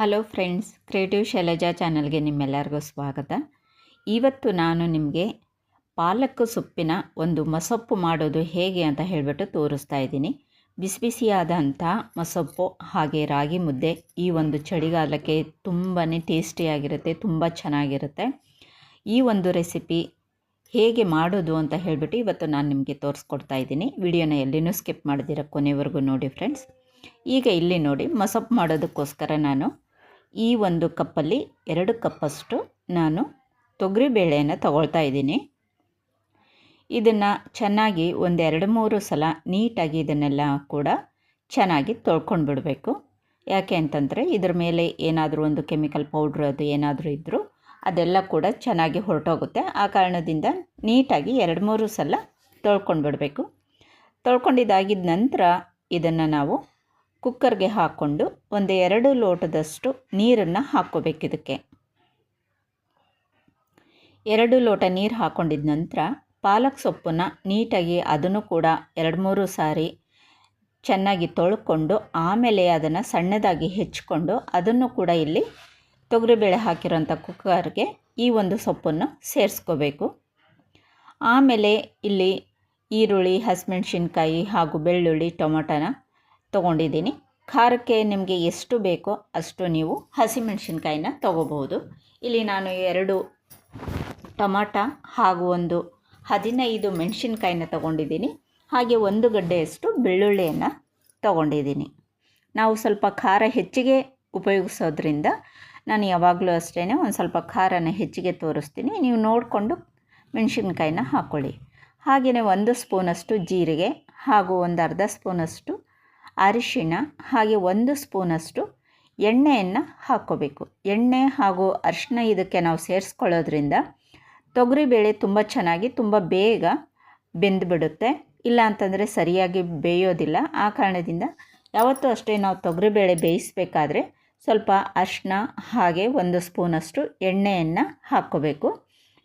Hello friends, creative Shailaja ಚಾನಲ್ಗೆ ನಿಮ್ಮೆಲ್ಲರಿಗೂ ಸ್ವಾಗತ. ಇವತ್ತು ನಾನು ನಿಮಗೆ ಪಾಲಕ್ ಸೊಪ್ಪಿನ ಒಂದು ಮಸೊಪ್ಪು ಮಾಡೋದು ಹೇಗೆ ಅಂತ ಹೇಳಿಬಿಟ್ಟು ತೋರಿಸ್ತಾ ಇದ್ದೀನಿ. ಬಿಸಿ ಬಿಸಿಯಾದಂಥ ಮಸೊಪ್ಪು ಹಾಗೆ ರಾಗಿ ಮುದ್ದೆ ಈ ಒಂದು ಚಳಿಗಾಲಕ್ಕೆ ತುಂಬಾ ಟೇಸ್ಟಿಯಾಗಿರುತ್ತೆ, ತುಂಬ ಚೆನ್ನಾಗಿರುತ್ತೆ. ಈ ಒಂದು ರೆಸಿಪಿ ಹೇಗೆ ಮಾಡೋದು ಅಂತ ಹೇಳಿಬಿಟ್ಟು ಇವತ್ತು ನಾನು ನಿಮಗೆ ತೋರಿಸ್ಕೊಡ್ತಾ ಇದ್ದೀನಿ. ವಿಡಿಯೋನ ಎಲ್ಲಿನೂ ಸ್ಕಿಪ್ ಮಾಡಿದಿರ ಕೊನೆವರೆಗೂ ನೋಡಿ ಫ್ರೆಂಡ್ಸ್. ಈಗ ಇಲ್ಲಿ ನೋಡಿ ಮಸೊಪ್ಪು ಮಾಡೋದಕ್ಕೋಸ್ಕರ ನಾನು ಈ ಒಂದು ಕಪ್ಪಲ್ಲಿ ಎರಡು ಕಪ್ಪಷ್ಟು ನಾನು ತೊಗರಿಬೇಳೆಯನ್ನು ತಗೊಳ್ತಾ ಇದ್ದೀನಿ. ಇದನ್ನು ಚೆನ್ನಾಗಿ ಒಂದೆರಡು ಮೂರು ಸಲ ನೀಟಾಗಿ ಇದನ್ನೆಲ್ಲ ಕೂಡ ಚೆನ್ನಾಗಿ ತೊಳ್ಕೊಂಡು ಬಿಡಬೇಕು. ಯಾಕೆ ಅಂತಂದರೆ ಇದ್ರ ಮೇಲೆ ಏನಾದರೂ ಒಂದು ಕೆಮಿಕಲ್ ಪೌಡ್ರ್ ಅದು ಏನಾದರೂ ಇದ್ದರೂ ಅದೆಲ್ಲ ಕೂಡ ಚೆನ್ನಾಗಿ ಹೊರಟೋಗುತ್ತೆ. ಆ ಕಾರಣದಿಂದ ನೀಟಾಗಿ ಎರಡು ಮೂರು ಸಲ ತೊಳ್ಕೊಂಡು ಬಿಡಬೇಕು. ತೊಳ್ಕೊಂಡಿದ್ದಾಗಿದ್ದ ನಂತರ ಇದನ್ನು ನಾವು ಕುಕ್ಕರ್ಗೆ ಹಾಕ್ಕೊಂಡು ಒಂದು ಎರಡು ಲೋಟದಷ್ಟು ನೀರನ್ನು ಹಾಕ್ಕೋಬೇಕು ಇದಕ್ಕೆ. ಎರಡು ಲೋಟ ನೀರು ಹಾಕ್ಕೊಂಡಿದ ನಂತರ ಪಾಲಕ್ ಸೊಪ್ಪನ್ನು ನೀಟಾಗಿ ಅದನ್ನು ಕೂಡ ಎರಡು ಮೂರು ಸಾರಿ ಚೆನ್ನಾಗಿ ತೊಳ್ಕೊಂಡು ಆಮೇಲೆ ಅದನ್ನು ಸಣ್ಣದಾಗಿ ಹೆಚ್ಚಿಕೊಂಡು ಅದನ್ನು ಕೂಡ ಇಲ್ಲಿ ತೊಗರಿಬೇಳೆ ಹಾಕಿರೋಂಥ ಕುಕ್ಕರ್ಗೆ ಈ ಒಂದು ಸೊಪ್ಪನ್ನು ಸೇರಿಸ್ಕೋಬೇಕು. ಆಮೇಲೆ ಇಲ್ಲಿ ಈರುಳ್ಳಿ, ಹಸಿಮೆಣ್ಸಿನ್ಕಾಯಿ ಹಾಗೂ ಬೆಳ್ಳುಳ್ಳಿ, ಟೊಮೊಟೊನ ತೊಗೊಂಡಿದ್ದೀನಿ. ಖಾರಕ್ಕೆ ನಿಮಗೆ ಎಷ್ಟು ಬೇಕೋ ಅಷ್ಟು ನೀವು ಹಸಿಮೆಣಸಿನ್ಕಾಯಿನ ತೊಗೋಬಹುದು. ಇಲ್ಲಿ ನಾನು ಎರಡು ಟೊಮಾಟ ಹಾಗೂ ಒಂದು ಹದಿನೈದು ಮೆಣಸಿನ್ಕಾಯಿನ ತೊಗೊಂಡಿದ್ದೀನಿ. ಹಾಗೆ ಒಂದು ಗಡ್ಡೆಯಷ್ಟು ಬೆಳ್ಳುಳ್ಳಿಯನ್ನು ತೊಗೊಂಡಿದ್ದೀನಿ. ನಾವು ಸ್ವಲ್ಪ ಖಾರ ಹೆಚ್ಚಿಗೆ ಉಪಯೋಗಿಸೋದ್ರಿಂದ ನಾನು ಯಾವಾಗಲೂ ಅಷ್ಟೇ ಒಂದು ಸ್ವಲ್ಪ ಖಾರನ ಹೆಚ್ಚಿಗೆ ತೋರಿಸ್ತೀನಿ. ನೀವು ನೋಡಿಕೊಂಡು ಮೆಣಸಿನ್ಕಾಯಿನ ಹಾಕ್ಕೊಳ್ಳಿ ಹಾಗೆಯೇ ಒಂದು ಸ್ಪೂನಷ್ಟು ಜೀರಿಗೆ ಹಾಗೂ ಒಂದು ಅರ್ಧ ಸ್ಪೂನಷ್ಟು ಅರಿಶಿಣ, ಹಾಗೆ ಒಂದು ಸ್ಪೂನಷ್ಟು ಎಣ್ಣೆಯನ್ನು ಹಾಕ್ಕೋಬೇಕು. ಎಣ್ಣೆ ಹಾಗೂ ಅರಿಶಿಣ ಇದಕ್ಕೆ ನಾವು ಸೇರಿಸ್ಕೊಳ್ಳೋದ್ರಿಂದ ತೊಗರಿಬೇಳೆ ತುಂಬ ಚೆನ್ನಾಗಿ, ತುಂಬ ಬೇಗ ಬೆಂದುಬಿಡುತ್ತೆ. ಇಲ್ಲ ಅಂತಂದರೆ ಸರಿಯಾಗಿ ಬೇಯೋದಿಲ್ಲ. ಆ ಕಾರಣದಿಂದ ಯಾವತ್ತೂ ಅಷ್ಟೇ ನಾವು ತೊಗರಿಬೇಳೆ ಬೇಯಿಸಬೇಕಾದ್ರೆ ಸ್ವಲ್ಪ ಅರಿಶಿನ ಹಾಗೆ ಒಂದು ಸ್ಪೂನಷ್ಟು ಎಣ್ಣೆಯನ್ನು ಹಾಕ್ಕೋಬೇಕು.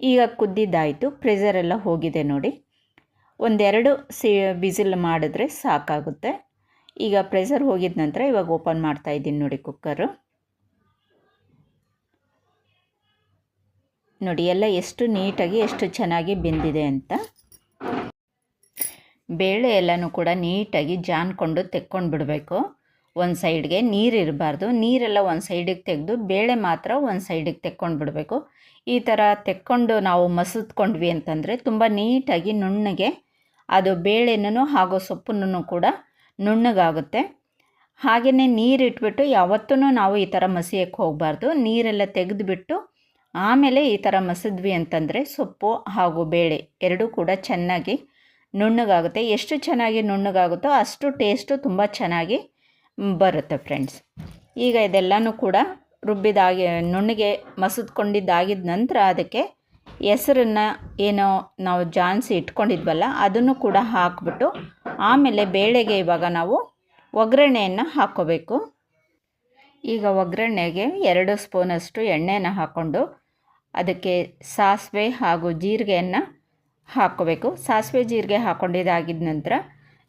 ಈಗ ಕುದ್ದಿದ್ದಾಯಿತು ಪ್ರೆಸರೆಲ್ಲ ಹೋಗಿದೆ ನೋಡಿ. ಒಂದೆರಡು ಸಿ, ಬಿಸಿಲು ಮಾಡಿದ್ರೆ ಸಾಕಾಗುತ್ತೆ. ಈಗ ಪ್ರೆಸರ್ ಹೋಗಿದ ನಂತರ ಇವಾಗ ಓಪನ್ ಮಾಡ್ತಾ ಇದ್ದೀನಿ ನೋಡಿ ಕುಕ್ಕರು ನೋಡಿ ಎಲ್ಲ ಎಷ್ಟು ನೀಟಾಗಿ, ಎಷ್ಟು ಚೆನ್ನಾಗಿ ಬೆಂದಿದೆ ಅಂತ. ಬೇಳೆ ಎಲ್ಲನೂ ಕೂಡ ನೀಟಾಗಿ ಜಾನ್ಕೊಂಡು ತೆಕ್ಕೊಂಡು ಬಿಡಬೇಕು. ಒಂದು ಸೈಡ್ಗೆ ನೀರು ಇರಬಾರ್ದು. ನೀರೆಲ್ಲ ಒಂದು ಸೈಡಿಗೆ ತೆಗೆದು ಬೇಳೆ ಮಾತ್ರ ಒಂದು ಸೈಡಿಗೆ ತೆಕ್ಕೊಂಡು ಬಿಡಬೇಕು. ಈ ಥರ ತೆಕ್ಕೊಂಡು ನಾವು ಮಸಿದ್ಕೊಂಡ್ವಿ ಅಂತಂದರೆ ತುಂಬ ನೀಟಾಗಿ ನುಣ್ಣಗೆ ಅದು ಬೇಳೆನೂ ಹಾಗೂ ಸೊಪ್ಪನ್ನು ಕೂಡ ನುಣ್ಣಗಾಗುತ್ತೆ. ಹಾಗೆಯೇ ನೀರು ಇಟ್ಬಿಟ್ಟು ಯಾವತ್ತೂ ನಾವು ಈ ಥರ ಮಸಿಯಕ್ಕೆ ಹೋಗಬಾರ್ದು. ನೀರೆಲ್ಲ ತೆಗೆದುಬಿಟ್ಟು ಆಮೇಲೆ ಈ ಥರ ಮಸಿದ್ವಿ ಅಂತಂದರೆ ಸೊಪ್ಪು ಹಾಗೂ ಬೇಳೆ ಎರಡೂ ಕೂಡ ಚೆನ್ನಾಗಿ ನುಣ್ಣಗಾಗುತ್ತೆ. ಎಷ್ಟು ಚೆನ್ನಾಗಿ ನುಣ್ಣಗಾಗುತ್ತೋ ಅಷ್ಟು ಟೇಸ್ಟು ತುಂಬ ಚೆನ್ನಾಗಿ ಬರುತ್ತೆ ಫ್ರೆಂಡ್ಸ್. ಈಗ ಇದೆಲ್ಲನೂ ಕೂಡ ರುಬ್ಬಿದಾಗಿ ನುಣ್ಣಗೆ ಮಸದ್ಕೊಂಡಿದ್ದಾಗಿದ್ದ ನಂತರ ಅದಕ್ಕೆ ಹೆಸರನ್ನು ಏನೋ ನಾವು ಜಾನ್ಸಿ ಇಟ್ಕೊಂಡಿದ್ವಲ್ಲ, ಅದನ್ನು ಕೂಡ ಹಾಕ್ಬಿಟ್ಟು ಆಮೇಲೆ ಬೇಳೆಗೆ ಇವಾಗ ನಾವು ಒಗ್ಗರಣೆಯನ್ನು ಹಾಕ್ಕೋಬೇಕು. ಈಗ ಒಗ್ಗರಣೆಗೆ ಎರಡು ಸ್ಪೂನಷ್ಟು ಎಣ್ಣೆನ ಹಾಕ್ಕೊಂಡು ಅದಕ್ಕೆ ಸಾಸಿವೆ ಹಾಗೂ ಜೀರಿಗೆಯನ್ನು ಹಾಕ್ಕೋಬೇಕು. ಸಾಸಿವೆ, ಜೀರಿಗೆ ಹಾಕ್ಕೊಂಡಿದ್ದಾಗಿದ್ದ ನಂತರ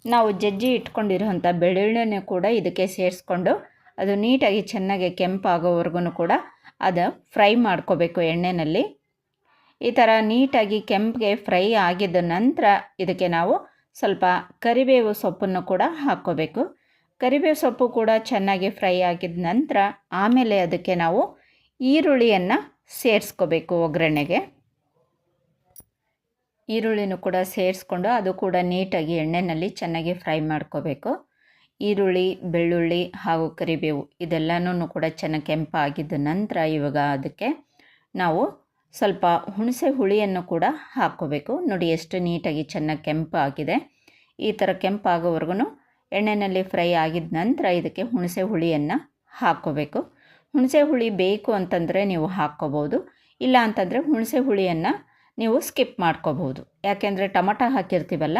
ನಾವು ಜಜ್ಜಿ ಇಟ್ಕೊಂಡಿರೋಂಥ ಬೆಳ್ಳುಳ್ಳಿನೂ ಕೂಡ ಇದಕ್ಕೆ ಸೇರಿಸ್ಕೊಂಡು ಅದು ನೀಟಾಗಿ ಚೆನ್ನಾಗಿ ಕೆಂಪಾಗೋವರೆಗೂ ಕೂಡ ಅದು ಫ್ರೈ ಮಾಡ್ಕೋಬೇಕು ಎಣ್ಣೆಯಲ್ಲಿ ಈ ಥರ ನೀಟಾಗಿ ಕೆಂಪಿಗೆ ಫ್ರೈ ಆಗಿದ ನಂತರ ಇದಕ್ಕೆ ನಾವು ಸ್ವಲ್ಪ ಕರಿಬೇವು ಸೊಪ್ಪನ್ನು ಕೂಡ ಹಾಕ್ಕೋಬೇಕು. ಕರಿಬೇವು ಸೊಪ್ಪು ಕೂಡ ಚೆನ್ನಾಗಿ ಫ್ರೈ ಆಗಿದ ನಂತರ ಆಮೇಲೆ ಅದಕ್ಕೆ ನಾವು ಈರುಳ್ಳಿಯನ್ನು ಸೇರಿಸ್ಕೋಬೇಕು ಒಗ್ಗರಣೆಗೆ. ಈರುಳ್ಳಿನೂ ಕೂಡ ಸೇರಿಸ್ಕೊಂಡು ಅದು ಕೂಡ ನೀಟಾಗಿ ಎಣ್ಣೆಯಲ್ಲಿ ಚೆನ್ನಾಗಿ ಫ್ರೈ ಮಾಡ್ಕೋಬೇಕು. ಈರುಳ್ಳಿ, ಬೆಳ್ಳುಳ್ಳಿ ಹಾಗೂ ಕರಿಬೇವು ಇದೆಲ್ಲನೂ ಕೂಡ ಚೆನ್ನಾಗಿ ಕೆಂಪಾಗಿದ್ದ ನಂತರ ಇವಾಗ ಅದಕ್ಕೆ ನಾವು ಸ್ವಲ್ಪ ಹುಣಸೆ ಹುಳಿಯನ್ನು ಕೂಡ ಹಾಕ್ಕೋಬೇಕು. ನೋಡಿ ಎಷ್ಟು ನೀಟಾಗಿ ಚೆನ್ನಾಗಿ ಕೆಂಪಾಗಿದೆ ಈ ಥರ ಕೆಂಪಾಗೋವರೆಗೂ ಎಣ್ಣೆಯಲ್ಲಿ ಫ್ರೈ ಆಗಿದ ನಂತರ ಇದಕ್ಕೆ ಹುಣಸೆ ಹುಳಿಯನ್ನು ಹಾಕ್ಕೋಬೇಕು. ಹುಣಸೆ ಹುಳಿ ಬೇಕು ಅಂತಂದರೆ ನೀವು ಹಾಕ್ಕೋಬೋದು ಇಲ್ಲ ಅಂತಂದರೆ ಹುಣಸೆ ಹುಳಿಯನ್ನು ನೀವು ಸ್ಕಿಪ್ ಮಾಡ್ಕೋಬೋದು ಯಾಕೆಂದರೆ ಟೊಮಟ ಹಾಕಿರ್ತೀವಲ್ಲ,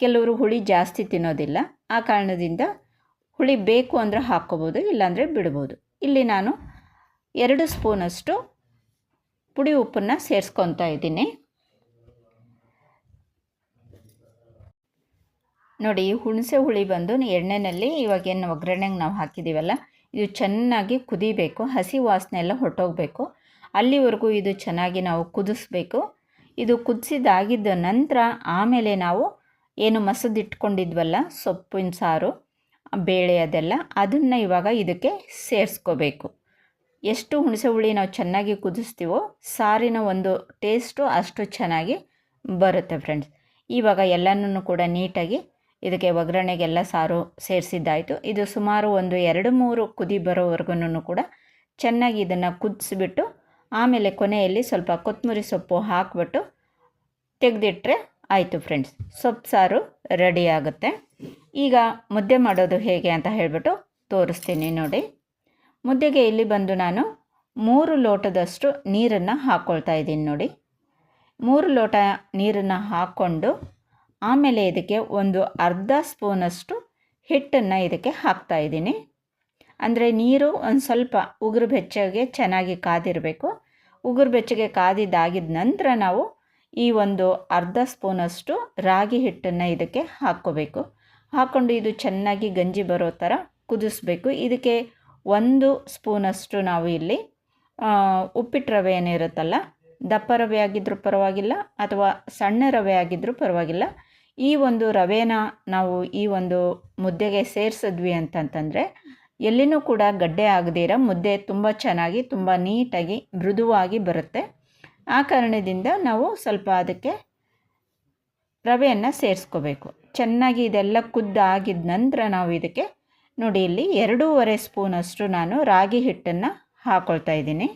ಕೆಲವರು ಹುಳಿ ಜಾಸ್ತಿ ತಿನ್ನೋದಿಲ್ಲ. ಆ ಕಾರಣದಿಂದ ಹುಳಿ ಬೇಕು ಅಂದರೆ ಹಾಕ್ಕೋಬೋದು ಇಲ್ಲಾಂದರೆ ಬಿಡ್ಬೋದು. ಇಲ್ಲಿ ನಾನು ಎರಡು ಸ್ಪೂನಷ್ಟು ಪುಡಿ ಉಪ್ಪನ್ನು ಸೇರಿಸ್ಕೊತಾ ಇದ್ದೀನಿ. ನೋಡಿ ಹುಣಸೆ ಹುಳಿ ಬಂದು ಎಣ್ಣೆಯಲ್ಲಿ ಇವಾಗೇನು ಒಗ್ಗರಣೆಗೆ ನಾವು ಹಾಕಿದ್ದೀವಲ್ಲ ಇದು ಚೆನ್ನಾಗಿ ಕುದಿಬೇಕು, ಹಸಿ ವಾಸನೆ ಎಲ್ಲ ಹೊರಟೋಗಬೇಕು. ಅಲ್ಲಿವರೆಗೂ ಇದು ಚೆನ್ನಾಗಿ ನಾವು ಕುದಿಸ್ಬೇಕು. ಇದು ಕುದಿಸಿದಾಗಿದ್ದ ನಂತರ ಆಮೇಲೆ ನಾವು ಏನು ಮಸದಿಟ್ಕೊಂಡಿದ್ವಲ್ಲ ಸೊಪ್ಪಿನ ಸಾರು, ಬೇಳೆ ಅದೆಲ್ಲ, ಅದನ್ನು ಇವಾಗ ಇದಕ್ಕೆ ಸೇರಿಸ್ಕೋಬೇಕು. ಎಷ್ಟು ಹುಣಸೆ ಹುಳಿ ನಾವು ಚೆನ್ನಾಗಿ ಕುದಿಸ್ತೀವೋ ಸಾರಿನ ಒಂದು ಟೇಸ್ಟು ಅಷ್ಟು ಚೆನ್ನಾಗಿ ಬರುತ್ತೆ ಫ್ರೆಂಡ್ಸ್ ಇವಾಗ ಎಲ್ಲನೂ ಕೂಡ ನೀಟಾಗಿ ಇದಕ್ಕೆ ಒಗ್ಗರಣೆಗೆಲ್ಲ ಸಾರು ಸೇರಿಸಿದ್ದಾಯಿತು. ಇದು ಸುಮಾರು ಒಂದು ಎರಡು ಮೂರು ಕುದಿ ಬರೋವರೆಗೂ ಕೂಡ ಚೆನ್ನಾಗಿ ಇದನ್ನು ಕುದಿಸ್ಬಿಟ್ಟು ಆಮೇಲೆ ಕೊನೆಯಲ್ಲಿ ಸ್ವಲ್ಪ ಕೊತ್ತಂಬರಿ ಸೊಪ್ಪು ಹಾಕಿಬಿಟ್ಟು ತೆಗೆದಿಟ್ರೆ ಆಯಿತು ಫ್ರೆಂಡ್ಸ್ ಸೊಪ್ಪು ಸಾರು ರೆಡಿ ಆಗುತ್ತೆ. ಈಗ ಮುದ್ದೆ ಮಾಡೋದು ಹೇಗೆ ಅಂತ ಹೇಳಿಬಿಟ್ಟು ತೋರಿಸ್ತೀನಿ ನೋಡಿ. ಮುದ್ದೆಗೆ ಇಲ್ಲಿ ಬಂದು ನಾನು ಮೂರು ಲೋಟದಷ್ಟು ನೀರನ್ನು ಹಾಕ್ಕೊಳ್ತಾ ಇದ್ದೀನಿ ನೋಡಿ. ಮೂರು ಲೋಟ ನೀರನ್ನು ಹಾಕ್ಕೊಂಡು ಆಮೇಲೆ ಇದಕ್ಕೆ ಒಂದು ಅರ್ಧ ಸ್ಪೂನಷ್ಟು ಹಿಟ್ಟನ್ನು ಇದಕ್ಕೆ ಹಾಕ್ತಾ ಇದ್ದೀನಿ. ಅಂದರೆ ನೀರು ಒಂದು ಸ್ವಲ್ಪ ಉಗುರು ಬೆಚ್ಚಗೆ ಚೆನ್ನಾಗಿ ಕಾದಿರಬೇಕು. ಉಗುರು ಬೆಚ್ಚಗೆ ಕಾದಿದ್ದಾಗಿದ ನಂತರ ನಾವು ಈ ಒಂದು ಅರ್ಧ ಸ್ಪೂನಷ್ಟು ರಾಗಿ ಹಿಟ್ಟನ್ನು ಇದಕ್ಕೆ ಹಾಕ್ಕೋಬೇಕು. ಹಾಕ್ಕೊಂಡು ಇದು ಚೆನ್ನಾಗಿ ಗಂಜಿ ಬರೋ ಥರ ಕುದಿಸ್ಬೇಕು. ಇದಕ್ಕೆ ಒಂದು ಸ್ಪೂನಷ್ಟು ನಾವು ಇಲ್ಲಿ ಉಪ್ಪಿಟ್ಟು ರವೆ ಏನಿರುತ್ತಲ್ಲ ದಪ್ಪ ರವೆ ಆಗಿದ್ದರೂ ಪರವಾಗಿಲ್ಲ ಅಥವಾ ಸಣ್ಣ ರವೆ ಆಗಿದ್ದರೂ ಪರವಾಗಿಲ್ಲ. ಈ ಒಂದು ರವೆನ ನಾವು ಈ ಒಂದು ಮುದ್ದೆಗೆ ಸೇರಿಸಿದ್ವಿ ಅಂತಂತಂದರೆ, ಎಲ್ಲಿನೂ ಕೂಡ ಗಡ್ಡೆ ಆಗದಿರ ಮುದ್ದೆ ತುಂಬ ಚೆನ್ನಾಗಿ, ತುಂಬ ನೀಟಾಗಿ, ಮೃದುವಾಗಿ ಬರುತ್ತೆ. ಆ ಕಾರಣದಿಂದ ನಾವು ಸ್ವಲ್ಪ ಅದಕ್ಕೆ ರವೆಯನ್ನು ಸೇರಿಸ್ಕೋಬೇಕು. ಚೆನ್ನಾಗಿ ಇದೆಲ್ಲ ಕುದ್ದಾಗಿದ ನಂತರ ನಾವು ಇದಕ್ಕೆ ನೋಡಿ ಇಲ್ಲಿ ಎರಡೂವರೆ ಸ್ಪೂನಷ್ಟು ನಾನು ರಾಗಿ ಹಿಟ್ಟನ್ನು ಹಾಕ್ಕೊಳ್ತಾ ಇದ್ದೀನಿ.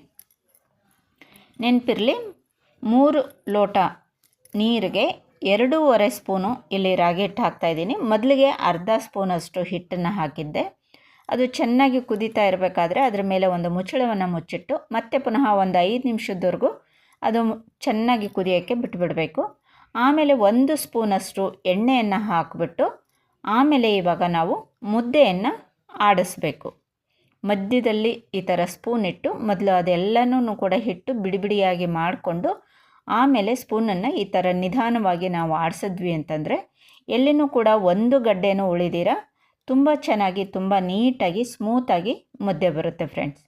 ನೆನಪಿರಲಿ, ಮೂರು ಲೋಟ ನೀರಿಗೆ ಎರಡೂವರೆ ಸ್ಪೂನು ಇಲ್ಲಿ ರಾಗಿ ಹಿಟ್ಟು ಹಾಕ್ತಾಯಿದ್ದೀನಿ ಮೊದಲಿಗೆ ಅರ್ಧ ಸ್ಪೂನಷ್ಟು ಹಿಟ್ಟನ್ನು ಹಾಕಿದ್ದೆ. ಅದು ಚೆನ್ನಾಗಿ ಕುದೀತಾ ಇರಬೇಕಾದ್ರೆ ಅದರ ಮೇಲೆ ಒಂದು ಮುಚ್ಚಳವನ್ನು ಮುಚ್ಚಿಟ್ಟು ಮತ್ತೆ ಪುನಃ ಒಂದು ಐದು ನಿಮಿಷದವರೆಗೂ ಅದು ಚೆನ್ನಾಗಿ ಕುದಿಯೋಕ್ಕೆ ಬಿಟ್ಟುಬಿಡಬೇಕು ಆಮೇಲೆ ಒಂದು ಸ್ಪೂನಷ್ಟು ಎಣ್ಣೆಯನ್ನು ಹಾಕಿಬಿಟ್ಟು ಆಮೇಲೆ ಇವಾಗ ನಾವು ಮುದ್ದೆಯನ್ನು ಆಡಿಸ್ಬೇಕು. ಮಧ್ಯದಲ್ಲಿ ಈ ಥರ ಸ್ಪೂನ್ ಇಟ್ಟು ಮೊದಲು ಅದೆಲ್ಲನೂ ಕೂಡ ಹಿಟ್ಟು ಬಿಡಿ ಬಿಡಿಯಾಗಿ ಮಾಡಿಕೊಂಡು ಆಮೇಲೆ ಸ್ಪೂನನ್ನು ಈ ಥರ ನಿಧಾನವಾಗಿ ನಾವು ಆಡಿಸಿದ್ವಿ ಅಂತಂದರೆ ಎಲ್ಲಿನೂ ಕೂಡ ಒಂದು ಗಡ್ಡೆನೂ ಉಳಿದಿರ. ತುಂಬ ಚೆನ್ನಾಗಿ, ತುಂಬ ನೀಟಾಗಿ ಸ್ಮೂತಾಗಿ ಮುದ್ದೆ ಬರುತ್ತೆ ಫ್ರೆಂಡ್ಸ್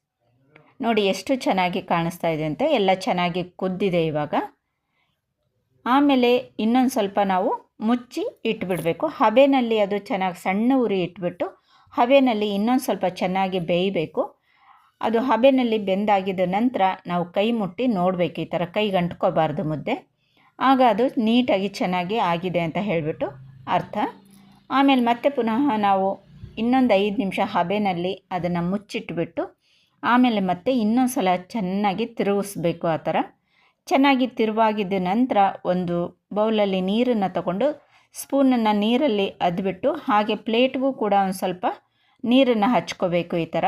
ನೋಡಿ ಎಷ್ಟು ಚೆನ್ನಾಗಿ ಕಾಣಿಸ್ತಾ ಇದೆ ಅಂತ, ಎಲ್ಲ ಚೆನ್ನಾಗಿ ಕುದ್ದಿದೆ ಇವಾಗ. ಆಮೇಲೆ ಇನ್ನೊಂದು ಸ್ವಲ್ಪ ನಾವು ಮುಚ್ಚಿ ಇಟ್ಬಿಡಬೇಕು. ಹಬೆನಲ್ಲಿ ಅದು ಚೆನ್ನಾಗಿ ಸಣ್ಣ ಉರಿ ಇಟ್ಬಿಟ್ಟು ಹಬೆನಲ್ಲಿ ಇನ್ನೊಂದು ಸ್ವಲ್ಪ ಚೆನ್ನಾಗಿ ಬೇಯಬೇಕು. ಅದು ಹಬೆನಲ್ಲಿ ಬೆಂದಾಗಿದ ನಂತರ ನಾವು ಕೈ ಮುಟ್ಟಿ ನೋಡಬೇಕು ಈ ಥರ ಕೈಗೆ ಅಂಟ್ಕೋಬಾರ್ದು ಮುದ್ದೆ. ಆಗ ಅದು ನೀಟಾಗಿ ಚೆನ್ನಾಗಿ ಆಗಿದೆ ಅಂತ ಹೇಳಿಬಿಟ್ಟು ಅರ್ಥ. ಆಮೇಲೆ ಮತ್ತೆ ಪುನಃ ನಾವು ಇನ್ನೊಂದು ಐದು ನಿಮಿಷ ಹಬೆನಲ್ಲಿ ಅದನ್ನು ಮುಚ್ಚಿಟ್ಬಿಟ್ಟು ಆಮೇಲೆ ಮತ್ತೆ ಇನ್ನೊಂದು ಸಲ ಚೆನ್ನಾಗಿ ತಿರುಗಿಸ್ಬೇಕು ಆ ಥರ. ಚೆನ್ನಾಗಿ ತಿರುವಾಗಿದ್ದ ನಂತರ ಒಂದು ಬೌಲಲ್ಲಿ ನೀರನ್ನು ತಗೊಂಡು ಸ್ಪೂನನ್ನು ನೀರಲ್ಲಿ ಅದ್ಬಿಟ್ಟು ಹಾಗೆ ಪ್ಲೇಟ್ಗೂ ಕೂಡ ಒಂದು ಸ್ವಲ್ಪ ನೀರನ್ನು ಹಚ್ಕೋಬೇಕು ಈ ಥರ.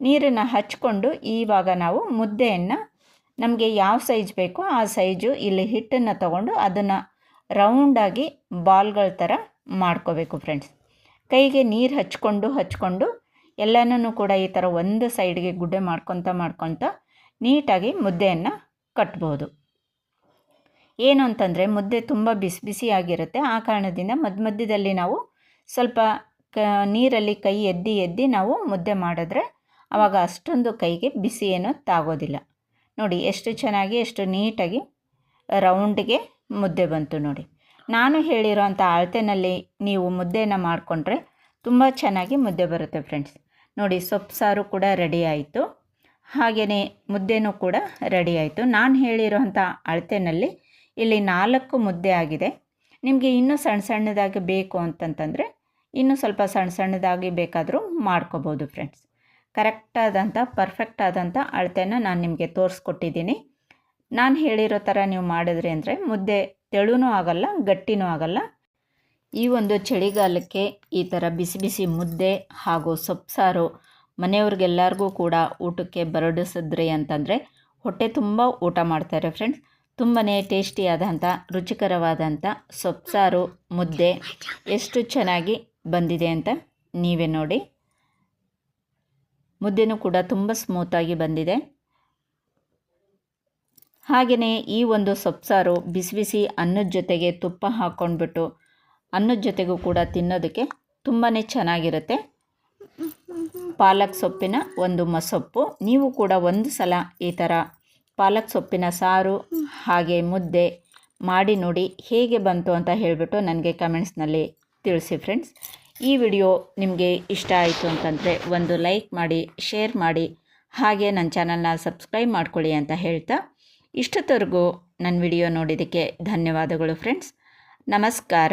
ನೀರನ್ನು ಹಚ್ಕೊಂಡು ಈವಾಗ ನಾವು ಮುದ್ದೆಯನ್ನು ನಮಗೆ ಯಾವ ಸೈಜ್ ಬೇಕೋ ಆ ಸೈಜು ಇಲ್ಲಿ ಹಿಟ್ಟನ್ನು ತಗೊಂಡು ಅದನ್ನು ರೌಂಡಾಗಿ ಬಾಲ್ಗಳ ಥರ ಮಾಡ್ಕೋಬೇಕು ಫ್ರೆಂಡ್ಸ್ ಕೈಗೆ ನೀರು ಹಚ್ಕೊಂಡು ಹಚ್ಕೊಂಡು ಎಲ್ಲನೂ ಕೂಡ ಈ ಥರ ಒಂದು ಸೈಡ್ಗೆ ಗುಡ್ಡೆ ಮಾಡ್ಕೊತ ಮಾಡ್ಕೊತ ನೀಟಾಗಿ ಮುದ್ದೆಯನ್ನು ಕಟ್ಬೋದು. ಏನು ಅಂತಂದರೆ ಮುದ್ದೆ ತುಂಬ ಬಿಸಿ ಬಿಸಿಯಾಗಿರುತ್ತೆ. ಆ ಕಾರಣದಿಂದ ಮಧ್ಯ ಮಧ್ಯದಲ್ಲಿ ನಾವು ಸ್ವಲ್ಪ ಕ, ನೀರಲ್ಲಿ ಕೈ ಎದ್ದಿ ಎದ್ದಿ ನಾವು ಮುದ್ದೆ ಮಾಡಿದ್ರೆ ಆವಾಗ ಅಷ್ಟೊಂದು ಕೈಗೆ ಬಿಸಿ ಏನೋ ತಾಗೋದಿಲ್ಲ. ನೋಡಿ ಎಷ್ಟು ಚೆನ್ನಾಗಿ, ಎಷ್ಟು ನೀಟಾಗಿ ರೌಂಡ್ಗೆ ಮುದ್ದೆ ಬಂತು ನೋಡಿ. ನಾನು ಹೇಳಿರೋಂಥ ಅಳತೆನಲ್ಲಿ ನೀವು ಮುದ್ದೆನ ಮಾಡಿಕೊಂಡ್ರೆ ತುಂಬ ಚೆನ್ನಾಗಿ ಮುದ್ದೆ ಬರುತ್ತೆ ಫ್ರೆಂಡ್ಸ್. ನೋಡಿ ಸೊಪ್ಪು ಸಾರು ಕೂಡ ರೆಡಿ ಆಯಿತು. ಹಾಗೆಯೇ ಮುದ್ದೆನೂ ಕೂಡ ರೆಡಿ ಆಯಿತು. ನಾನು ಹೇಳಿರೋಂಥ ಅಳತೆನಲ್ಲಿ ಇಲ್ಲಿ ನಾಲ್ಕು ಮುದ್ದೆ ಆಗಿದೆ. ನಿಮಗೆ ಇನ್ನೂ ಸಣ್ಣ ಸಣ್ಣದಾಗಿ ಬೇಕು ಅಂತಂತಂದರೆ ಇನ್ನೂ ಸ್ವಲ್ಪ ಸಣ್ಣ ಸಣ್ಣದಾಗಿ ಬೇಕಾದರೂ ಮಾಡ್ಕೋಬೋದು ಫ್ರೆಂಡ್ಸ್ ಕರೆಕ್ಟಾದಂಥ ಪರ್ಫೆಕ್ಟ್ ಆದಂಥ ಅಳತೆನ ನಾನು ನಿಮಗೆ ತೋರಿಸ್ಕೊಟ್ಟಿದ್ದೀನಿ. ನಾನು ಹೇಳಿರೋ ಥರ ನೀವು ಮಾಡಿದ್ರಿ ಅಂದರೆ ಮುದ್ದೆ ತೆಳುನೂ ಆಗಲ್ಲ, ಗಟ್ಟಿನೂ ಆಗಲ್ಲ. ಈ ಒಂದು ಚಳಿಗಾಲಕ್ಕೆ ಈ ಥರ ಬಿಸಿ ಬಿಸಿ ಮುದ್ದೆ ಹಾಗೂ ಸೊಪ್ಪು ಸಾರು ಮನೆಯವ್ರಿಗೆಲ್ಲರಿಗೂ ಕೂಡ ಊಟಕ್ಕೆ ಬರಡಿಸಿದ್ರಿ ಅಂತಂದರೆ ಹೊಟ್ಟೆ ತುಂಬ ಊಟ ಮಾಡ್ತಾರೆ ಫ್ರೆಂಡ್ಸ್ ತುಂಬಾ ಟೇಸ್ಟಿಯಾದಂಥ ರುಚಿಕರವಾದಂಥ ಸೊಪ್ಸಾರು, ಮುದ್ದೆ ಎಷ್ಟು ಚೆನ್ನಾಗಿ ಬಂದಿದೆ ಅಂತ ನೀವೇ ನೋಡಿ. ಮುದ್ದೆನೂ ಕೂಡ ತುಂಬ ಸ್ಮೂತಾಗಿ ಬಂದಿದೆ. ಹಾಗೆಯೇ ಈ ಒಂದು ಸೊಪ್ಸಾರು ಬಿಸಿ ಬಿಸಿ ಅನ್ನದ ಜೊತೆಗೆ ತುಪ್ಪ ಹಾಕ್ಕೊಂಡ್ಬಿಟ್ಟು ಅನ್ನದ ಜೊತೆಗೂ ಕೂಡ ತಿನ್ನೋದಕ್ಕೆ ತುಂಬಾ ಚೆನ್ನಾಗಿರುತ್ತೆ. ಪಾಲಕ್ ಸೊಪ್ಪಿನ ಒಂದು ಮಸೊಪ್ಪು ನೀವು ಕೂಡ ಒಂದು ಸಲ ಈ ಥರ ಪಾಲಕ್ ಸೊಪ್ಪಿನ ಸಾರು, ಹಾಗೆ ಮುದ್ದೆ ಮಾಡಿ ನೋಡಿ ಹೇಗೆ ಬಂತು ಅಂತ ಹೇಳಿಬಿಟ್ಟು ನನಗೆ ಕಮೆಂಟ್ಸ್ನಲ್ಲಿ ತಿಳಿಸಿ ಫ್ರೆಂಡ್ಸ್ ಈ ವಿಡಿಯೋ ನಿಮಗೆ ಇಷ್ಟ ಆಯಿತು ಅಂತಂದರೆ ಒಂದು ಲೈಕ್ ಮಾಡಿ ಶೇರ್ ಮಾಡಿ, ಹಾಗೆ ನನ್ನ ಚಾನಲ್ನ ಸಬ್ಸ್ಕ್ರೈಬ್ ಮಾಡ್ಕೊಳ್ಳಿ ಅಂತ ಹೇಳ್ತಾ ಇಷ್ಟೊತ್ತವರೆಗೂ ನನ್ನ ವಿಡಿಯೋ ನೋಡಿದ್ದಕ್ಕೆ ಧನ್ಯವಾದಗಳು ಫ್ರೆಂಡ್ಸ್ ನಮಸ್ಕಾರ.